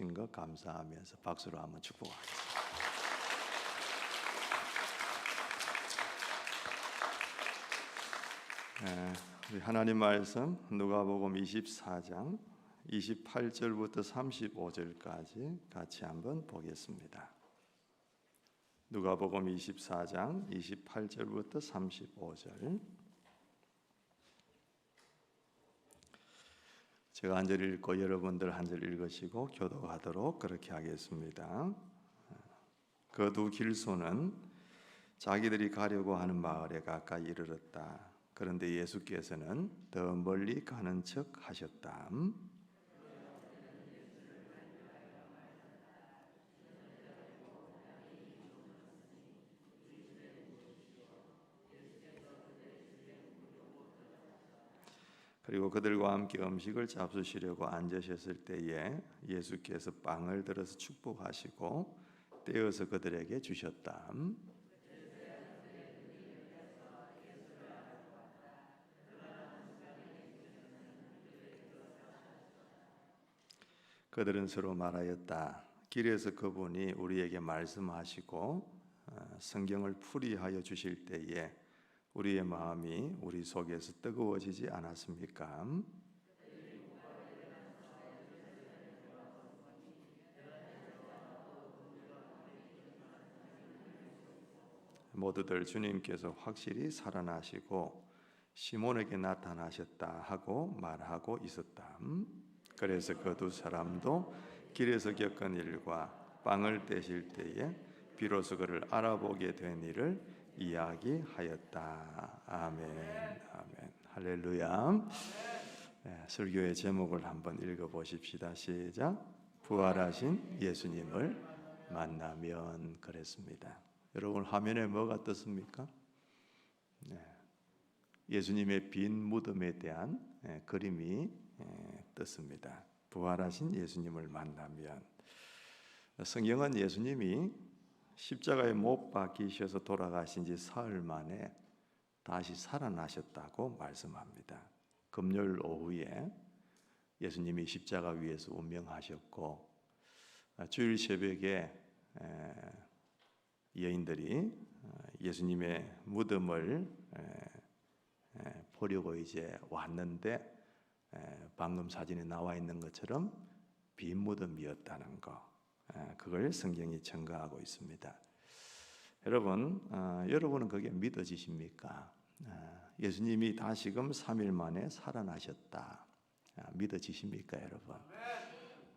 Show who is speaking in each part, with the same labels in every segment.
Speaker 1: 주신 것 감사하면서 박수로 한번 축복하겠습니다. 예, 우리 하나님 말씀 누가복음 24장 28절부터 35절까지 같이 한번 보겠습니다. 누가복음 24장 28절부터 35절 제가 한 절 읽고 여러분들 한 절 읽으시고 교도하도록 그렇게 하겠습니다. 그 두 길소는 자기들이 가려고 하는 마을에 가까이 이르렀다. 그런데 예수께서는 더 멀리 가는 척 하셨다. 그리고 그들과 함께 음식을 잡수시려고 앉으셨을 때에 예수께서 빵을 들어서 축복하시고 떼어서 그들에게 주셨다. 그들은 서로 말하였다. 길에서 그분이 우리에게 말씀하시고 어, 성경을 풀이하여 주실 때에 우리의 마음이 우리 속에서 뜨거워지지 않았습니까? 모두들 주님께서 확실히 살아나시고 시몬에게 나타나셨다 하고 말하고 있었다. 그래서 그 두 사람도 길에서 겪은 일과 빵을 떼실 때에 비로소 그를 알아보게 된 일을 이야기하였다. 아멘. 아멘. 할렐루야. 네, 설교의 제목을 한번 읽어 보십시다. 시작. 부활하신 예수님을 만나면 그랬습니다. 여러분 화면에 뭐가 떴습니까? 네. 예수님의 빈 무덤에 대한 예, 그림이 예, 떴습니다. 부활하신 예수님을 만나면 성경은 예수님이 십자가에 못 박히셔서 돌아가신 지 사흘 만에 다시 살아나셨다고 말씀합니다. 금요일 오후에 예수님이 십자가 위에서 운명하셨고 주일 새벽에 여인들이 예수님의 무덤을 보려고 이제 왔는데 방금 사진에 나와 있는 것처럼 빈 무덤이었다는 거 그걸 성경이 증거하고 있습니다. 여러분, 어, 여러분은 그게 믿어지십니까? 어, 예수님이 다시금 3일 만에 살아나셨다. 어, 믿어지십니까, 여러분?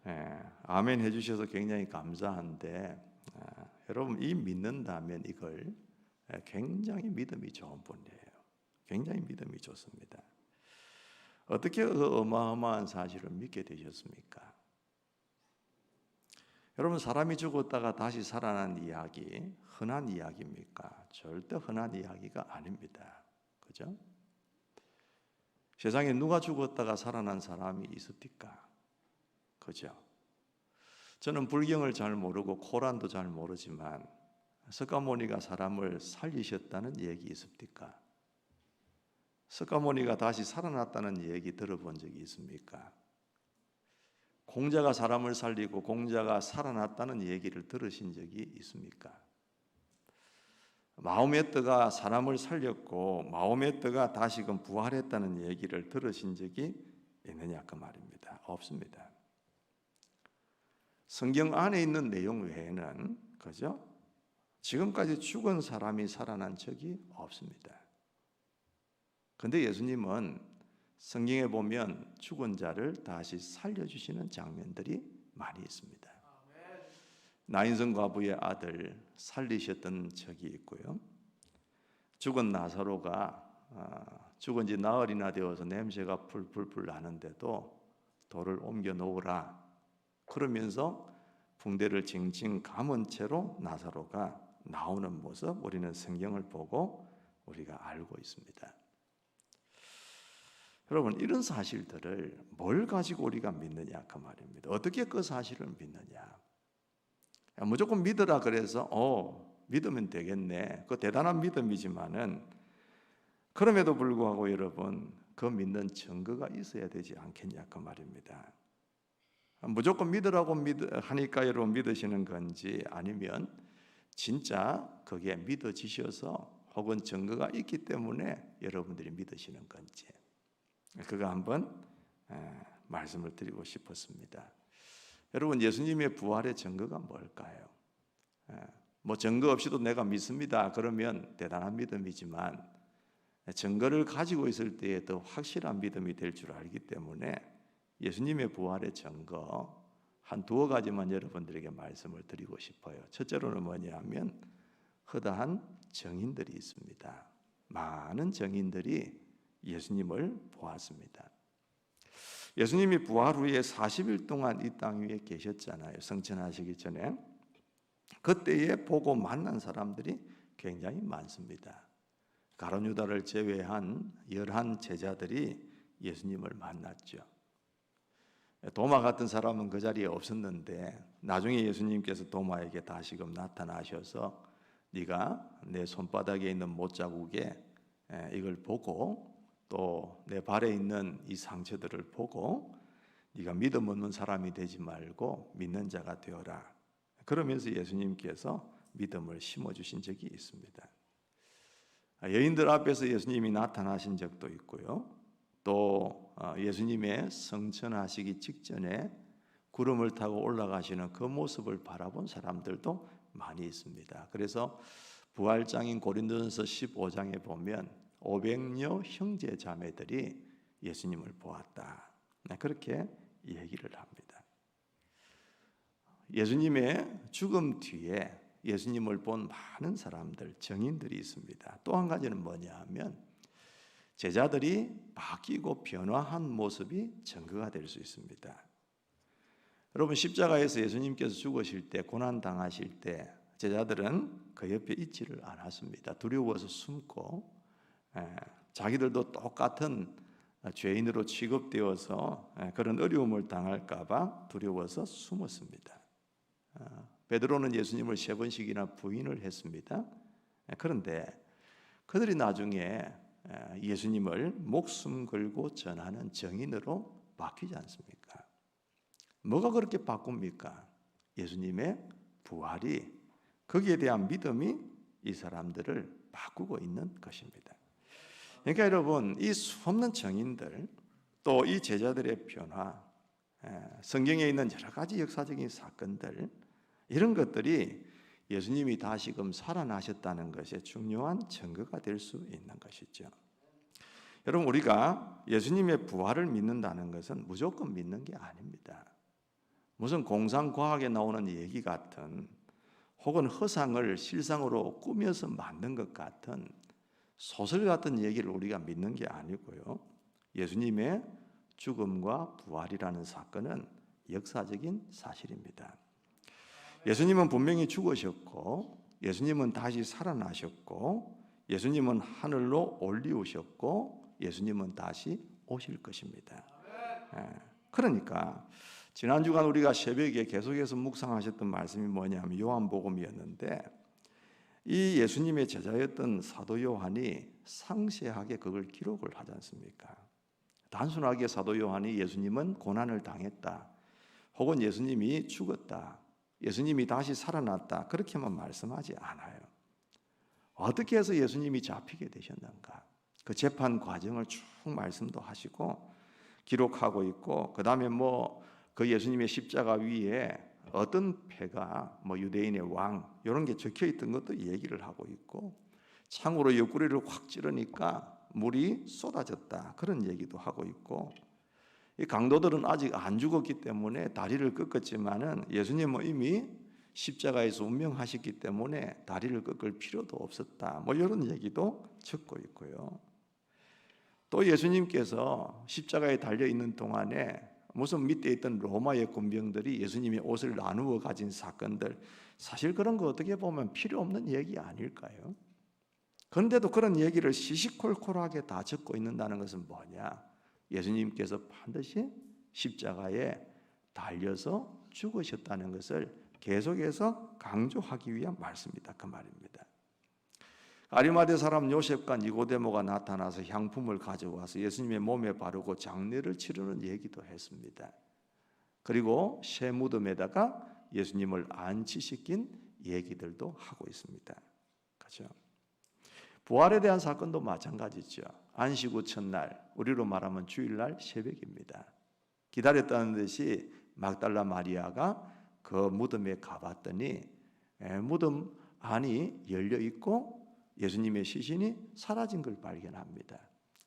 Speaker 1: 예, 아멘 해주셔서 굉장히 감사한데 여러분 이 믿는다면 이걸 굉장히 믿음이 좋은 분이에요. 굉장히 믿음이 좋습니다. 어떻게 그 어마어마한 사실을 믿게 되셨습니까? 여러분 사람이 죽었다가 다시 살아난 이야기 흔한 이야기입니까? 절대 흔한 이야기가 아닙니다. 그죠? 세상에 누가 죽었다가 살아난 사람이 있습니까? 그죠? 저는 불경을 잘 모르고 코란도 잘 모르지만 석가모니가 사람을 살리셨다는 얘기 있습니까? 석가모니가 다시 살아났다는 얘기 들어본 적이 있습니까? 공자가 사람을 살리고 공자가 살아났다는 얘기를 들으신 적이 있습니까? 마호메트가 사람을 살렸고 마호메트가 다시금 부활했다는 얘기를 들으신 적이 있느냐 그 말입니다. 없습니다. 성경 안에 있는 내용 외에는 그죠? 지금까지 죽은 사람이 살아난 적이 없습니다. 근데 예수님은 성경에 보면 죽은 자를 다시 살려주시는 장면들이 많이 있습니다. 나인성 과부의 아들 살리셨던 적이 있고요. 죽은 나사로가 아, 죽은 지 나흘이나 되어서 냄새가 풀풀풀 나는데도 돌을 옮겨 놓으라. 그러면서 붕대를 징징 감은 채로 나사로가 나오는 모습 우리는 성경을 보고 우리가 알고 있습니다. 여러분 이런 사실들을 뭘 가지고 우리가 믿느냐 그 말입니다. 어떻게 그 사실을 믿느냐? 무조건 믿으라 그래서 어 믿으면 되겠네. 그 대단한 믿음이지만은 그럼에도 불구하고 여러분 그 믿는 증거가 있어야 되지 않겠냐 그 말입니다. 무조건 믿으라고 믿, 하니까 여러분 믿으시는 건지 아니면 진짜 그게 믿어지셔서 혹은 증거가 있기 때문에 여러분들이 믿으시는 건지 그거 한번 에, 말씀을 드리고 싶었습니다. 여러분 예수님의 부활의 증거가 뭘까요? 에, 뭐 증거 없이도 내가 믿습니다. 그러면 대단한 믿음이지만 증거를 가지고 있을 때에 더 확실한 믿음이 될 줄 알기 때문에 예수님의 부활의 증거 한 두어 가지만 여러분들에게 말씀을 드리고 싶어요. 첫째로는 뭐냐면 허다한 정인들이 있습니다. 많은 정인들이 예수님을 보았습니다. 예수님이 부활 후에 40일 동안 이 땅 위에 계셨잖아요. 성천하시기 전에. 그때에 보고 만난 사람들이 굉장히 많습니다. 가론 유다를 제외한 열한 제자들이 예수님을 만났죠. 도마 같은 사람은 그 자리에 없었는데 나중에 예수님께서 도마에게 다시금 나타나셔서 네가 내 손바닥에 있는 못자국에 이걸 보고 또 내 발에 있는 이 상처들을 보고 네가 믿음 없는 사람이 되지 말고 믿는 자가 되어라. 그러면서 예수님께서 믿음을 심어 주신 적이 있습니다. 여인들 앞에서 예수님이 나타나신 적도 있고요. 또 어, 예수님의 성천하시기 직전에 구름을 타고 올라가시는 그 모습을 바라본 사람들도 많이 있습니다. 그래서 부활장인 고린도전서 15장에 보면 500여 형제 자매들이 예수님을 보았다. 네, 그렇게 얘기를 합니다. 예수님의 죽음 뒤에 예수님을 본 많은 사람들, 정인들이 있습니다. 또 한 가지는 뭐냐 하면 제자들이 바뀌고 변화한 모습이 증거가 될 수 있습니다. 여러분 십자가에서 예수님께서 죽으실 때 고난 당하실 때 제자들은 그 옆에 있지를 않았습니다. 두려워서 숨고 에, 자기들도 똑같은 죄인으로 취급되어서 에, 그런 어려움을 당할까봐 두려워서 숨었습니다. 어, 베드로는 예수님을 세 번씩이나 부인을 했습니다. 에, 그런데 그들이 나중에 예수님을 목숨 걸고 전하는 정인으로 바뀌지 않습니까? 뭐가 그렇게 바꿉니까? 예수님의 부활이 거기에 대한 믿음이 이 사람들을 바꾸고 있는 것입니다. 그러니까 여러분 이 수없는 정인들 또 이 제자들의 변화 성경에 있는 여러 가지 역사적인 사건들 이런 것들이 예수님이 다시금 살아나셨다는 것의 중요한 증거가 될 수 있는 것이죠. 여러분 우리가 예수님의 부활을 믿는다는 것은 무조건 믿는 게 아닙니다. 무슨 공상과학에 나오는 얘기 같은 혹은 허상을 실상으로 꾸며서 만든 것 같은 소설 같은 얘기를 우리가 믿는 게 아니고요. 예수님의 죽음과 부활이라는 사건은 역사적인 사실입니다. 예수님은 분명히 죽으셨고 예수님은 다시 살아나셨고 예수님은 하늘로 올리우셨고 예수님은 다시 오실 것입니다. 예, 그러니까 지난 주간 우리가 새벽에 계속해서 묵상하셨던 말씀이 뭐냐면 요한복음이었는데 이 예수님의 제자였던 사도 요한이 상세하게 그걸 기록을 하지 않습니까? 단순하게 사도 요한이 예수님은 고난을 당했다. 혹은 예수님이 죽었다. 예수님이 다시 살아났다. 그렇게만 말씀하지 않아요. 어떻게 해서 예수님이 잡히게 되셨는가? 그 재판 과정을 쭉 말씀도 하시고 기록하고 있고 그다음에 뭐 그 예수님의 십자가 위에 어떤 패가 뭐 유대인의 왕 이런 게 적혀 있던 것도 얘기를 하고 있고 창으로 옆구리를 확 찌르니까 물이 쏟아졌다 그런 얘기도 하고 있고 이 강도들은 아직 안 죽었기 때문에 다리를 꺾었지만은 예수님은 이미 십자가에서 운명하셨기 때문에 다리를 꺾을 필요도 없었다. 뭐 이런 얘기도 적고 있고요. 또 예수님께서 십자가에 달려 있는 동안에 무슨 밑에 있던 로마의 군병들이 예수님의 옷을 나누어 가진 사건들 사실 그런 거 어떻게 보면 필요 없는 얘기 아닐까요? 그런데도 그런 얘기를 시시콜콜하게 다 적고 있는다는 것은 뭐냐? 예수님께서 반드시 십자가에 달려서 죽으셨다는 것을 계속해서 강조하기 위한 말씀이다 그 말입니다. 아리마대 사람 요셉과 니고데모가 나타나서 향품을 가져와서 예수님의 몸에 바르고 장례를 치르는 얘기도 했습니다. 그리고 새 무덤에다가 예수님을 안치시킨 얘기들도 하고 있습니다. 그렇죠? 부활에 대한 사건도 마찬가지죠. 안식 후 첫날, 우리로 말하면 주일날 새벽입니다. 기다렸다는 듯이 막달라 마리아가 그 무덤에 가봤더니 에, 무덤 안이 열려 있고 예수님의 시신이 사라진 걸 발견합니다.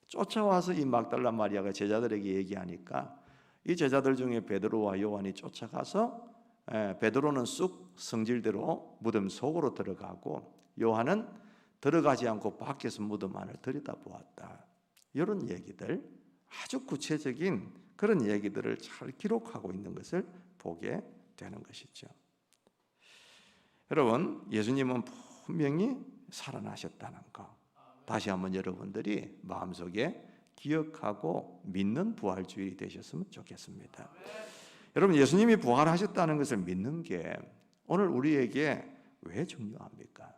Speaker 1: 쫓아와서 이 막달라 마리아가 제자들에게 얘기하니까 이 제자들 중에 베드로와 요한이 쫓아가서 에, 베드로는 쑥 성질대로 무덤 속으로 들어가고 요한은 들어가지 않고 밖에서 무덤 안을 들여다보았다. 이런 얘기들 아주 구체적인 그런 얘기들을 잘 기록하고 있는 것을 보게 되는 것이죠. 여러분, 예수님은 분명히 살아나셨다는 거. 다시 한번 여러분들이 마음속에 기억하고 믿는 부활주일이 되셨으면 좋겠습니다. 여러분, 예수님이 부활하셨다는 것을 믿는 게 오늘 우리에게 왜 중요합니까?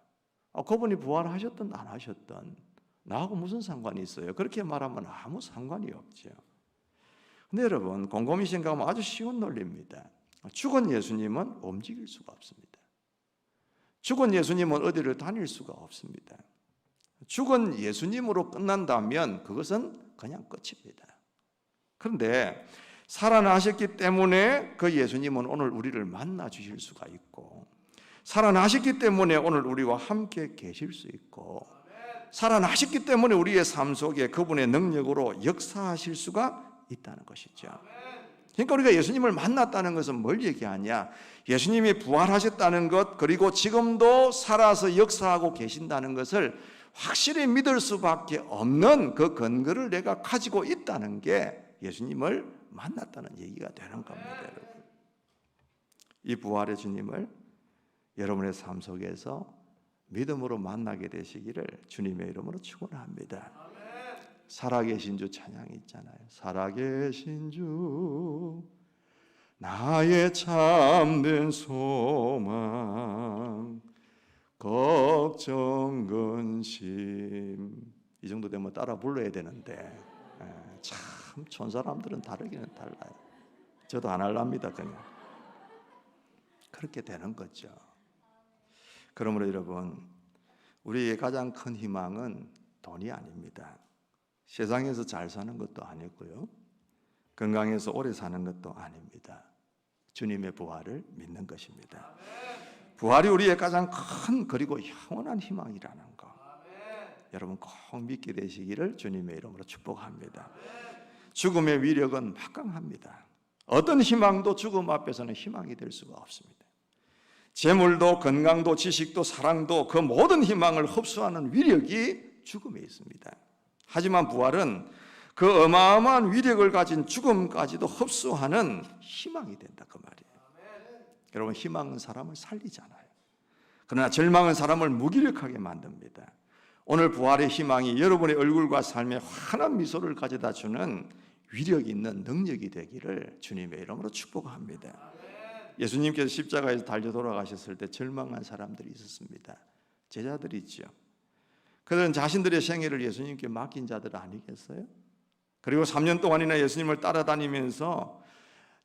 Speaker 1: 아, 그분이 부활하셨든 안 하셨든 나하고 무슨 상관이 있어요? 그렇게 말하면 아무 상관이 없죠. 근데 여러분, 곰곰이 생각하면 아주 쉬운 논리입니다. 죽은 예수님은 움직일 수가 없습니다. 죽은 예수님은 어디를 다닐 수가 없습니다. 죽은 예수님으로 끝난다면 그것은 그냥 끝입니다. 그런데 살아나셨기 때문에 그 예수님은 오늘 우리를 만나 주실 수가 있고 살아나셨기 때문에 오늘 우리와 함께 계실 수 있고 살아나셨기 때문에 우리의 삶 속에 그분의 능력으로 역사하실 수가 있다는 것이죠. 그러니까 우리가 예수님을 만났다는 것은 뭘 얘기하냐? 예수님이 부활하셨다는 것, 그리고 지금도 살아서 역사하고 계신다는 것을 확실히 믿을 수밖에 없는 그 근거를 내가 가지고 있다는 게 예수님을 만났다는 얘기가 되는 겁니다, 여러분. 이 부활의 주님을 여러분의 삶 속에서 믿음으로 만나게 되시기를 주님의 이름으로 축원합니다. 살아계신 주 찬양이 있잖아요. 살아계신 주 나의 참된 소망 걱정 근심 이 정도 되면 따라 불러야 되는데 에, 참촌 사람들은 다르기는 달라요. 저도 안 할랍니다 그냥 그렇게 되는 거죠. 그러므로 여러분 우리의 가장 큰 희망은 돈이 아닙니다. 세상에서 잘 사는 것도 아니고요. 건강해서 오래 사는 것도 아닙니다. 주님의 부활을 믿는 것입니다. 부활이 우리의 가장 큰 그리고 영원한 희망이라는 거. 여러분 꼭 믿게 되시기를 주님의 이름으로 축복합니다. 죽음의 위력은 막강합니다. 어떤 희망도 죽음 앞에서는 희망이 될 수가 없습니다. 재물도 건강도 지식도 사랑도 그 모든 희망을 흡수하는 위력이 죽음에 있습니다. 하지만 부활은 그 어마어마한 위력을 가진 죽음까지도 흡수하는 희망이 된다 그 말이에요. 여러분 희망은 사람을 살리잖아요. 그러나 절망은 사람을 무기력하게 만듭니다. 오늘 부활의 희망이 여러분의 얼굴과 삶에 환한 미소를 가져다 주는 위력 있는 능력이 되기를 주님의 이름으로 축복합니다. 예수님께서 십자가에서 달려 돌아가셨을 때 절망한 사람들이 있었습니다. 제자들이 있죠. 그들은 자신들의 생애를 예수님께 맡긴 자들 아니겠어요? 그리고 3년 동안이나 예수님을 따라다니면서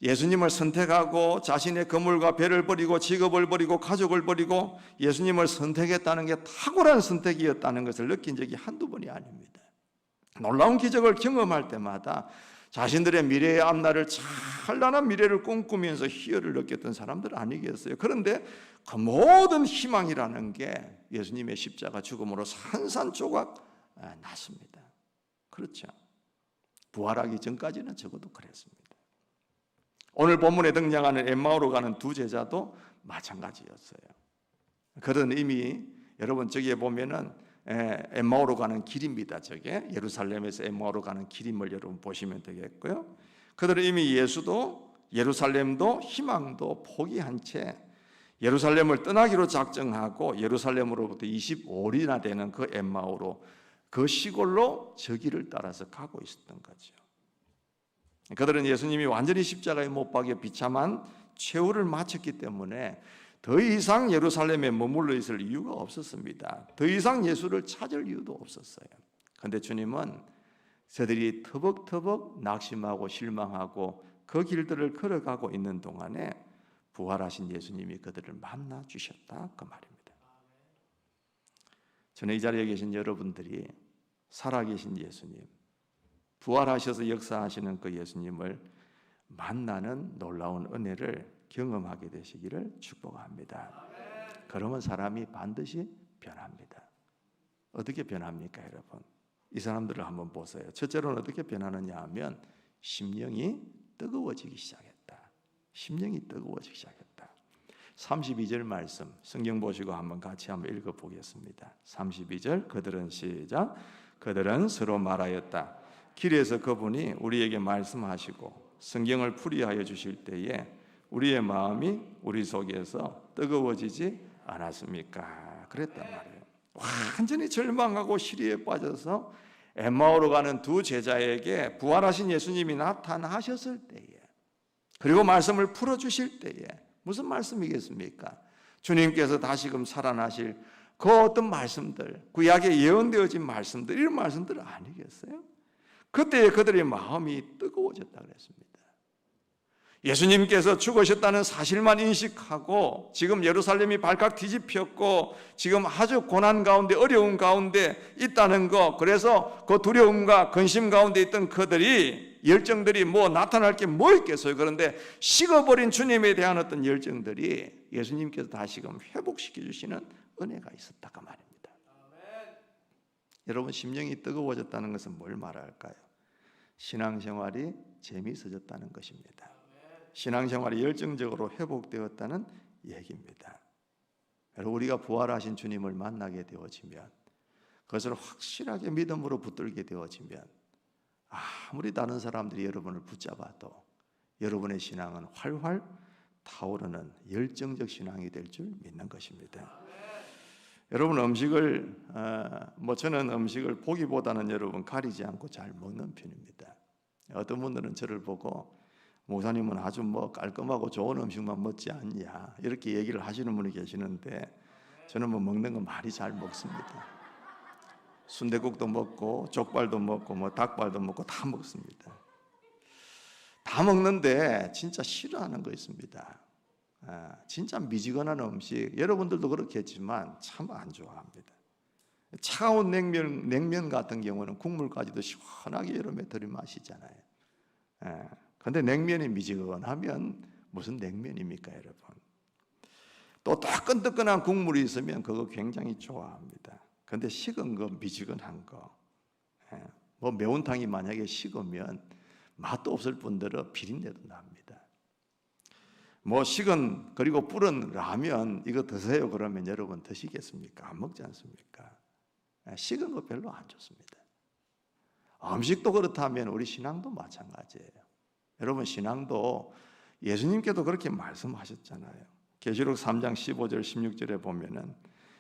Speaker 1: 예수님을 선택하고 자신의 건물과 배를 버리고 직업을 버리고 가족을 버리고 예수님을 선택했다는 게 탁월한 선택이었다는 것을 느낀 적이 한두 번이 아닙니다. 놀라운 기적을 경험할 때마다 자신들의 미래의 앞날을 찬란한 미래를 꿈꾸면서 희열을 느꼈던 사람들 아니겠어요? 그런데 그 모든 희망이라는 게 예수님의 십자가 죽음으로 산산조각 아, 났습니다. 그렇죠. 부활하기 전까지는 적어도 그랬습니다. 오늘 본문에 등장하는 엠마오로 가는 두 제자도 마찬가지였어요. 그런 이미 여러분 저기에 보면은 엠마오로 가는 길입니다. 저게 예루살렘에서 엠마오로 가는 길임을 여러분 보시면 되겠고요. 그들은 이미 예수도 예루살렘도 희망도 포기한 채 예루살렘을 떠나기로 작정하고 예루살렘으로부터 25리나 되는 그 엠마오로 그 시골로 저 길을 따라서 가고 있었던 거죠. 그들은 예수님이 완전히 십자가에 못 박여 비참한 최후를 마쳤기 때문에 더 이상 예루살렘에 머물러 있을 이유가 없었습니다. 더 이상 예수를 찾을 이유도 없었어요. 그런데 주님은 저들이 터벅터벅 낙심하고 실망하고 그 길들을 걸어가고 있는 동안에 부활하신 예수님이 그들을 만나 주셨다 그 말입니다. 저는 이 자리에 계신 여러분들이 살아계신 예수님, 부활하셔서 역사하시는 그 예수님을 만나는 놀라운 은혜를 경험하게 되시기를 축복합니다. 그러면 사람이 반드시 변합니다. 어떻게 변합니까, 여러분? 이 사람들을 한번 보세요. 첫째로는 어떻게 변하느냐 하면 심령이 뜨거워지기 시작했다. 심령이 뜨거워지기 시작했다. 32절 말씀 성경 보시고 한번 같이 한번 읽어 보겠습니다. 32절 그들은 시작 그들은 서로 말하였다. 길에서 그분이 우리에게 말씀하시고 성경을 풀이하여 주실 때에 우리의 마음이 우리 속에서 뜨거워지지 않았습니까? 그랬단 말이에요. 완전히 절망하고 시리에 빠져서 엠마오로 가는 두 제자에게 부활하신 예수님이 나타나셨을 때에 그리고 말씀을 풀어 주실 때에 무슨 말씀이겠습니까? 주님께서 다시금 살아나실 그 어떤 말씀들, 구약에 예언되어진 말씀들 이런 말씀들 아니겠어요? 그때 그들의 마음이 뜨거워졌다 그랬습니다. 예수님께서 죽으셨다는 사실만 인식하고 지금 예루살렘이 발칵 뒤집혔고 지금 아주 고난 가운데 어려운 가운데 있다는 거. 그래서 그 두려움과 근심 가운데 있던 그들이 열정들이 뭐 나타날 게 뭐 있겠어요? 그런데 식어버린 주님에 대한 어떤 열정들이 예수님께서 다시금 회복시켜 주시는 은혜가 있었다 그 말입니다. 여러분 심령이 뜨거워졌다는 것은 뭘 말할까요? 신앙생활이 재미있어졌다는 것입니다 신앙생활이 열정적으로 회복되었다는 얘기입니다. 우리가 부활하신 주님을 만나게 되어지면 그것을 확실하게 믿음으로 붙들게 되어지면 아무리 다른 사람들이 여러분을 붙잡아도 여러분의 신앙은 활활 타오르는 열정적 신앙이 될 줄 믿는 것입니다. 여러분 음식을 어, 뭐 저는 음식을 보기보다는 여러분 가리지 않고 잘 먹는 편입니다. 어떤 분들은 저를 보고 목사님은 아주 뭐 깔끔하고 좋은 음식만 먹지 않냐 이렇게 얘기를 하시는 분이 계시는데 저는 뭐 먹는 거 많이 잘 먹습니다. 순대국도 먹고 족발도 먹고 뭐 닭발도 먹고 다 먹습니다. 다 먹는데 진짜 싫어하는 거 있습니다. 아, 진짜 미지근한 음식 여러분들도 그렇겠지만 참 안 좋아합니다. 차가운 냉면 냉면 같은 경우는 국물까지도 시원하게 여름에 들이마시잖아요. 예. 근데 냉면이 미지근하면 무슨 냉면입니까, 여러분? 또 따끈뜨끈한 국물이 있으면 그거 굉장히 좋아합니다. 근데 식은 거, 미지근한 거, 예, 뭐 매운탕이 만약에 식으면 맛도 없을 뿐더러 비린내도 납니다. 뭐 식은 그리고 불은 라면 이거 드세요 그러면 여러분 드시겠습니까? 안 먹지 않습니까? 예, 식은 거 별로 안 좋습니다. 음식도 그렇다면 우리 신앙도 마찬가지예요. 여러분 신앙도 예수님께도 그렇게 말씀하셨잖아요. 계시록 3장 15절 16절에 보면은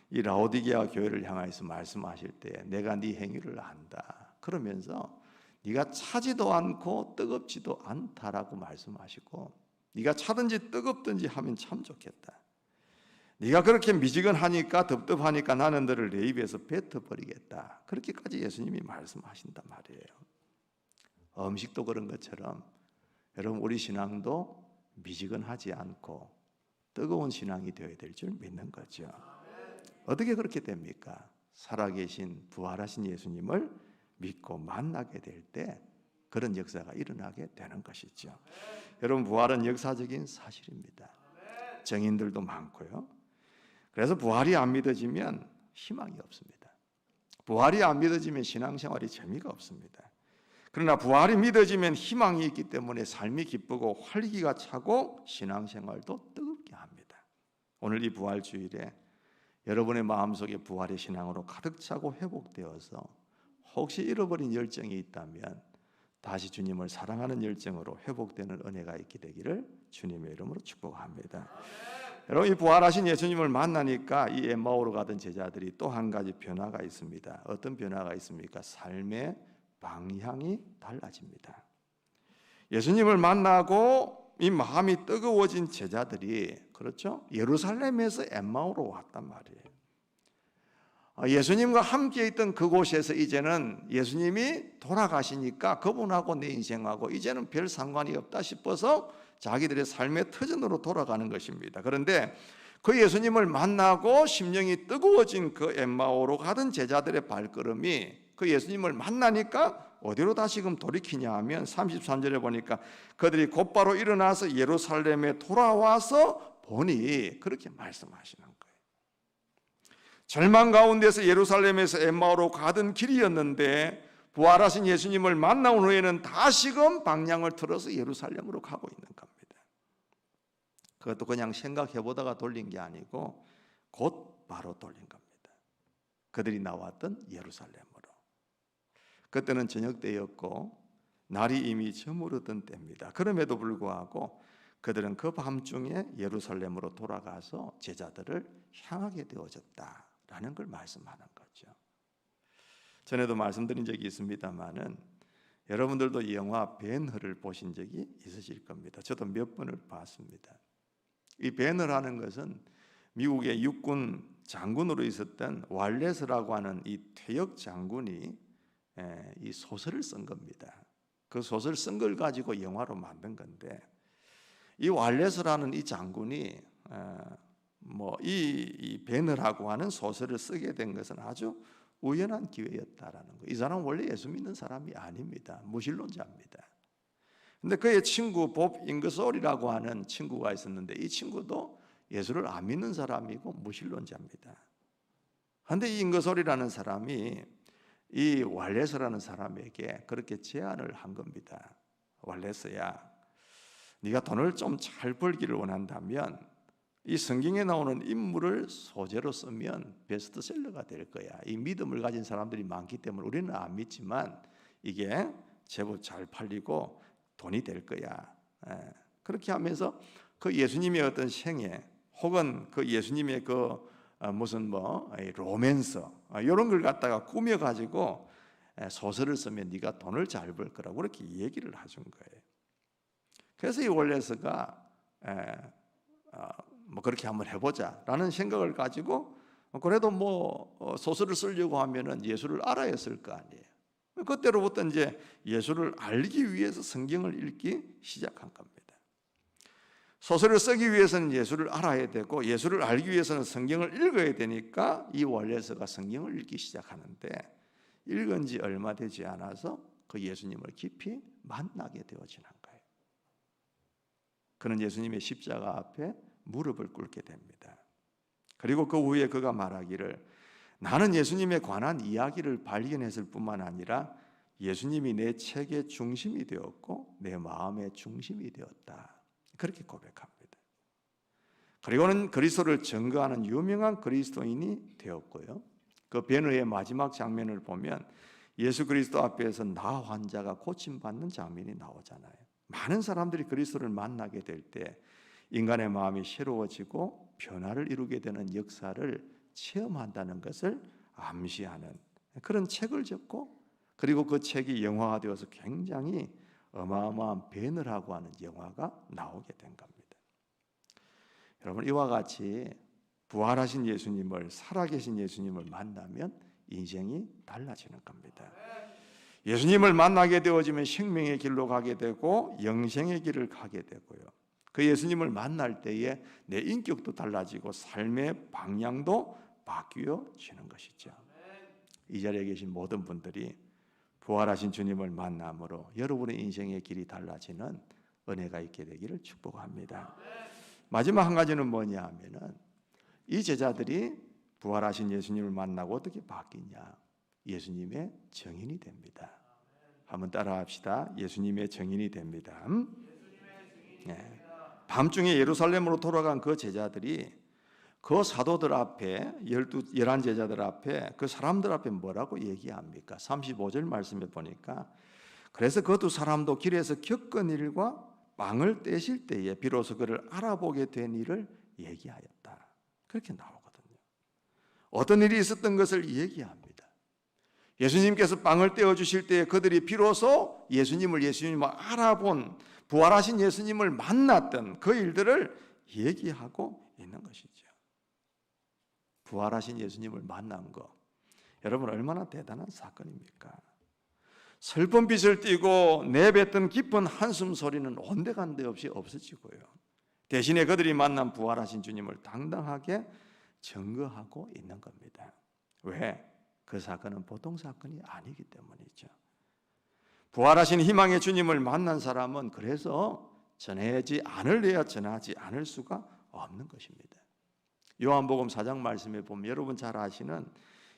Speaker 1: 이 라오디게아 교회를 향하여서 말씀하실 때 내가 네 행위를 안다. 그러면서 네가 차지도 않고 뜨겁지도 않다라고 말씀하시고 네가 차든지 뜨겁든지 하면 참 좋겠다. 네가 그렇게 미지근하니까 덥덥하니까 나는 너를 내 입에서 뱉어버리겠다. 그렇게까지 예수님이 말씀하신단 말이에요. 음식도 그런 것처럼 여러분 우리 신앙도 미지근하지 않고 뜨거운 신앙이 되어야 될 줄 믿는 거죠. 어떻게 그렇게 됩니까? 살아계신 부활하신 예수님을 믿고 만나게 될 때 그런 역사가 일어나게 되는 것이죠. 여러분 부활은 역사적인 사실입니다. 정인들도 많고요. 그래서 부활이 안 믿어지면 희망이 없습니다. 부활이 안 믿어지면 신앙생활이 재미가 없습니다. 그러나 부활이 믿어지면 희망이 있기 때문에 삶이 기쁘고 활기가 차고 신앙생활도 뜨겁게 합니다. 오늘 이 부활 주일에 여러분의 마음속에 부활의 신앙으로 가득 차고 회복되어서 혹시 잃어버린 열정이 있다면 다시 주님을 사랑하는 열정으로 회복되는 은혜가 있게 되기를 주님의 이름으로 축복합니다. 여러분 이 부활하신 예수님을 만나니까 이 엠마오로 가던 제자들이 또 한 가지 변화가 있습니다. 어떤 변화가 있습니까? 삶의 방향이 달라집니다. 예수님을 만나고 이 마음이 뜨거워진 제자들이 그렇죠? 예루살렘에서 엠마오로 왔단 말이에요. 어, 예수님과 함께 있던 그곳에서 이제는 예수님이 돌아가시니까 그분하고 내 인생하고 이제는 별 상관이 없다 싶어서 자기들의 삶의 터전으로 돌아가는 것입니다. 그런데 그 예수님을 만나고 심령이 뜨거워진 그 엠마오로 가던 제자들의 발걸음이 그 예수님을 만나니까 어디로 다시금 돌이키냐 하면 33절에 보니까 그들이 곧바로 일어나서 예루살렘에 돌아와서 보니 그렇게 말씀하시는 거예요. 절망 가운데서 예루살렘에서 엠마오로 가던 길이었는데 부활하신 예수님을 만나온 후에는 다시금 방향을 틀어서 예루살렘으로 가고 있는 겁니다. 그것도 그냥 생각해 보다가 돌린 게 아니고 곧 바로 돌린 겁니다. 그들이 나왔던 예루살렘으로. 그때는 저녁 때였고 날이 이미 저무르던 때입니다. 그럼에도 불구하고 그들은 그 밤중에 예루살렘으로 돌아가서 제자들을 향하게 되어졌다라는 걸 말씀하는 거죠. 전에도 말씀드린 적이 있습니다만은 여러분들도 이 영화 벤허를 보신 적이 있으실 겁니다. 저도 몇 번을 봤습니다. 이 벤허라는 것은 미국의 육군 장군으로 있었던 왈레스라고 하는 이 퇴역 장군이 에, 이 소설을 쓴 겁니다. 그 소설 쓴 걸 가지고 영화로 만든 건데 이 왈레스라는 이 장군이 뭐이 이 베너라고 하는 소설을 쓰게 된 것은 아주 우연한 기회였다라는 거. 이 사람은 원래 예수 믿는 사람이 아닙니다. 무신론자입니다. 근데 그의 친구 법 잉그솔이라고 하는 친구가 있었는데 이 친구도 예수를 안 믿는 사람이고 무신론자입니다. 그런데 이 잉그솔이라는 사람이 이 왈레스라는 사람에게 그렇게 제안을 한 겁니다. 왈레스야, 네가 돈을 좀 잘 벌기를 원한다면 이 성경에 나오는 인물을 소재로 쓰면 베스트셀러가 될 거야. 이 믿음을 가진 사람들이 많기 때문에 우리는 안 믿지만 이게 제법 잘 팔리고 돈이 될 거야. 예. 그렇게 하면서 그 예수님의 어떤 생애 혹은 그 예수님의 그 어, 무슨 뭐 로맨서 이런 걸 갖다가 꾸며 가지고 소설을 쓰면 네가 돈을 잘 벌 거라고 그렇게 얘기를 해준 거예요. 그래서 이 월레스가 어, 뭐 그렇게 한번 해보자라는 생각을 가지고 그래도 뭐 어, 소설을 쓰려고 하면은 예수를 알아야 쓸 거 아니에요. 그때로부터 이제 예수를 알기 위해서 성경을 읽기 시작한 겁니다. 소설을 쓰기 위해서는 예수를 알아야 되고 예수를 알기 위해서는 성경을 읽어야 되니까 이 원래서가 성경을 읽기 시작하는데 읽은 지 얼마 되지 않아서 그 예수님을 깊이 만나게 되어지는 거예요. 그는 예수님의 십자가 앞에 무릎을 꿇게 됩니다. 그리고 그 후에 그가 말하기를 나는 예수님에 관한 이야기를 발견했을 뿐만 아니라 예수님이 내 책의 중심이 되었고 내 마음의 중심이 되었다. 그렇게 고백합니다. 그리고는 그리스도를 증거하는 유명한 그리스도인이 되었고요. 그 변호의 마지막 장면을 보면 예수 그리스도 앞에서 나 환자가 고침받는 장면이 나오잖아요. 많은 사람들이 그리스도를 만나게 될 때 인간의 마음이 새로워지고 변화를 이루게 되는 역사를 체험한다는 것을 암시하는 그런 책을 적고 그리고 그 책이 영화화되어서 굉장히 어마어마한 하고 하는 영화가 나오게 된 겁니다. 여러분 이와 같이 부활하신 예수님을 살아계신 예수님을 만나면 인생이 달라지는 겁니다. 예수님을 만나게 되어지면 생명의 길로 가게 되고 영생의 길을 가게 되고요. 그 예수님을 만날 때에 내 인격도 달라지고 삶의 방향도 바뀌어지는 것이죠. 이 자리에 계신 모든 분들이 부활하신 주님을 만남으로 여러분의 인생의 길이 달라지는 은혜가 있게 되기를 축복합니다. 마지막 한 가지는 뭐냐 하면은 이 제자들이 부활하신 예수님을 만나고 어떻게 바뀌냐? 예수님의 정인이 됩니다. 한번 따라합시다. 예수님의 정인이 됩니다. 네. 밤중에 예루살렘으로 돌아간 그 제자들이 그 사도들 앞에 열두 열한 제자들 앞에 그 사람들 앞에 뭐라고 얘기합니까? 35절 말씀에 보니까 그래서 그 두 사람도 길에서 겪은 일과 빵을 떼실 때에 비로소 그를 알아보게 된 일을 얘기하였다. 그렇게 나오거든요. 어떤 일이 있었던 것을 얘기합니다. 예수님께서 빵을 떼어 주실 때에 그들이 비로소 예수님을 예수님을 알아본 부활하신 예수님을 만났던 그 일들을 얘기하고 있는 것이죠. 부활하신 예수님을 만난 거 여러분 얼마나 대단한 사건입니까? 슬픈 빛을 띠고 내뱉던 깊은 한숨 소리는 온데간데 없이 없어지고요. 대신에 그들이 만난 부활하신 주님을 당당하게 증거하고 있는 겁니다. 왜? 그 사건은 보통 사건이 아니기 때문이죠. 부활하신 희망의 주님을 만난 사람은 그래서 전하지 않을래야 전하지 않을 수가 없는 것입니다. 요한복음 4장 말씀에 보면 여러분 잘 아시는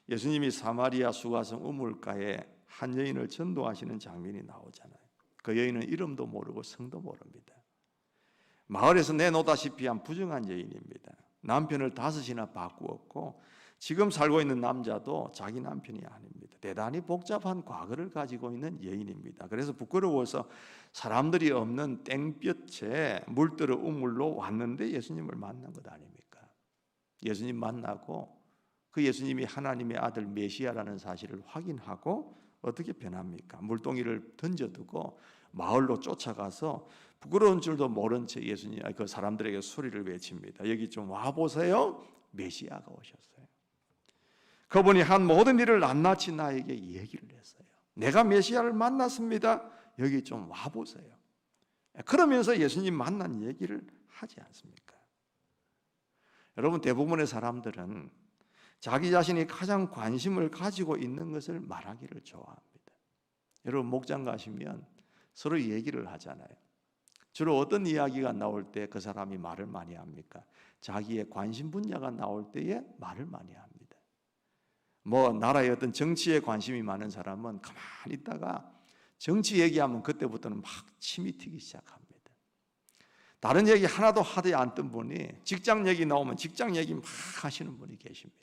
Speaker 1: 예수님이 사마리아 수가성 우물가에 한 여인을 전도하시는 장면이 나오잖아요. 그 여인은 이름도 모르고 성도 모릅니다. 마을에서 내놓다시피 한 부정한 여인입니다. 남편을 다섯이나 바꾸었고 지금 살고 있는 남자도 자기 남편이 아닙니다. 대단히 복잡한 과거를 가지고 있는 여인입니다. 그래서 부끄러워서 사람들이 없는 땡볕에 물들어 우물로 왔는데 예수님을 만난 것 아닙니까? 예수님 만나고 그 예수님이 하나님의 아들 메시아라는 사실을 확인하고 어떻게 변합니까? 물동이를 던져두고 마을로 쫓아가서 부끄러운 줄도 모른 채 예수님 그 사람들에게 소리를 외칩니다. 여기 좀 와 보세요. 메시아가 오셨어요. 그분이 한 모든 일을 낱낱이 나에게 얘기를 했어요. 내가 메시아를 만났습니다. 여기 좀 와 보세요. 그러면서 예수님 만난 얘기를 하지 않습니까? 여러분 대부분의 사람들은 자기 자신이 가장 관심을 가지고 있는 것을 말하기를 좋아합니다. 여러분 목장 가시면 서로 얘기를 하잖아요. 주로 어떤 이야기가 나올 때 그 사람이 말을 많이 합니까? 자기의 관심 분야가 나올 때에 말을 많이 합니다. 뭐 나라의 어떤 정치에 관심이 많은 사람은 가만히 있다가 정치 얘기하면 그때부터는 막 침이 튀기 시작합니다. 다른 얘기 하나도 하지 않던 분이 직장 얘기 나오면 직장 얘기 막 하시는 분이 계십니다.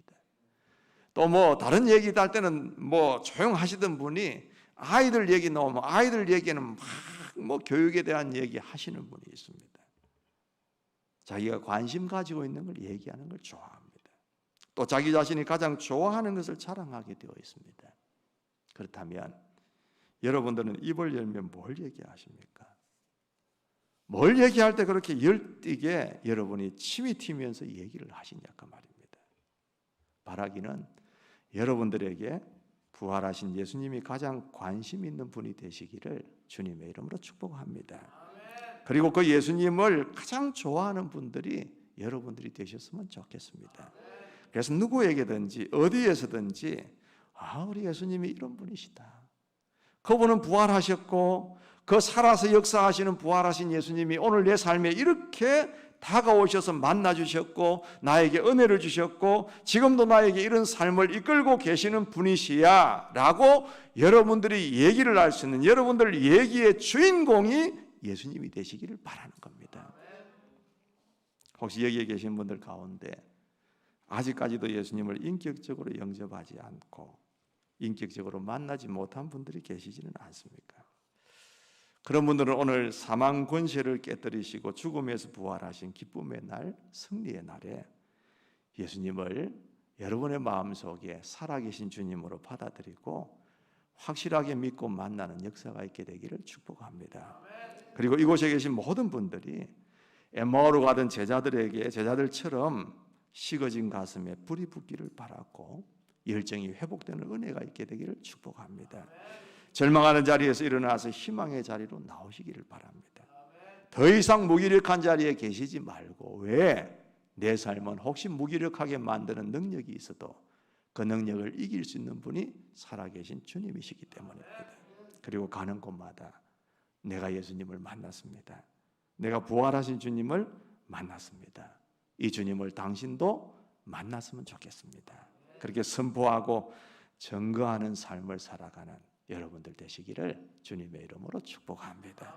Speaker 1: 또 뭐 다른 얘기 할 때는 뭐 조용하시던 분이 아이들 얘기 나오면 아이들 얘기는 막 뭐 교육에 대한 얘기 하시는 분이 있습니다. 자기가 관심 가지고 있는 걸 얘기하는 걸 좋아합니다. 또 자기 자신이 가장 좋아하는 것을 자랑하게 되어 있습니다. 그렇다면 여러분들은 입을 열면 뭘 얘기하십니까? 뭘 얘기할 때 그렇게 열띠게 여러분이 침이 튀면서 얘기를 하시냐그 말입니다. 바라기는 여러분들에게 부활하신 예수님이 가장 관심 있는 분이 되시기를 주님의 이름으로 축복합니다. 그리고 그 예수님을 가장 좋아하는 분들이 여러분들이 되셨으면 좋겠습니다. 그래서 누구에게든지 어디에서든지 아 우리 예수님이 이런 분이시다. 그분은 부활하셨고 그 살아서 역사하시는 부활하신 예수님이 오늘 내 삶에 이렇게 다가오셔서 만나 주셨고 나에게 은혜를 주셨고 지금도 나에게 이런 삶을 이끌고 계시는 분이시야라고 여러분들이 얘기를 할 수 있는 여러분들 얘기의 주인공이 예수님이 되시기를 바라는 겁니다. 혹시 여기에 계신 분들 가운데 아직까지도 예수님을 인격적으로 영접하지 않고 인격적으로 만나지 못한 분들이 계시지는 않습니까? 그런 분들은 오늘 사망 권세를 깨뜨리시고 죽음에서 부활하신 기쁨의 날, 승리의 날에 예수님을 여러분의 마음속에 살아계신 주님으로 받아들이고 확실하게 믿고 만나는 역사가 있게 되기를 축복합니다. 그리고 이곳에 계신 모든 분들이 엠마오로 가던 제자들에게 제자들처럼 식어진 가슴에 불이 붙기를 바랐고 열정이 회복되는 은혜가 있게 되기를 축복합니다. 절망하는 자리에서 일어나서 희망의 자리로 나오시기를 바랍니다. 더 이상 무기력한 자리에 계시지 말고 왜 내 삶은 혹시 무기력하게 만드는 능력이 있어도 그 능력을 이길 수 있는 분이 살아계신 주님이시기 때문입니다. 그리고 가는 곳마다 내가 예수님을 만났습니다. 내가 부활하신 주님을 만났습니다. 이 주님을 당신도 만났으면 좋겠습니다. 그렇게 선포하고 증거하는 삶을 살아가는 여러분들 되시기를 주님의 이름으로 축복합니다.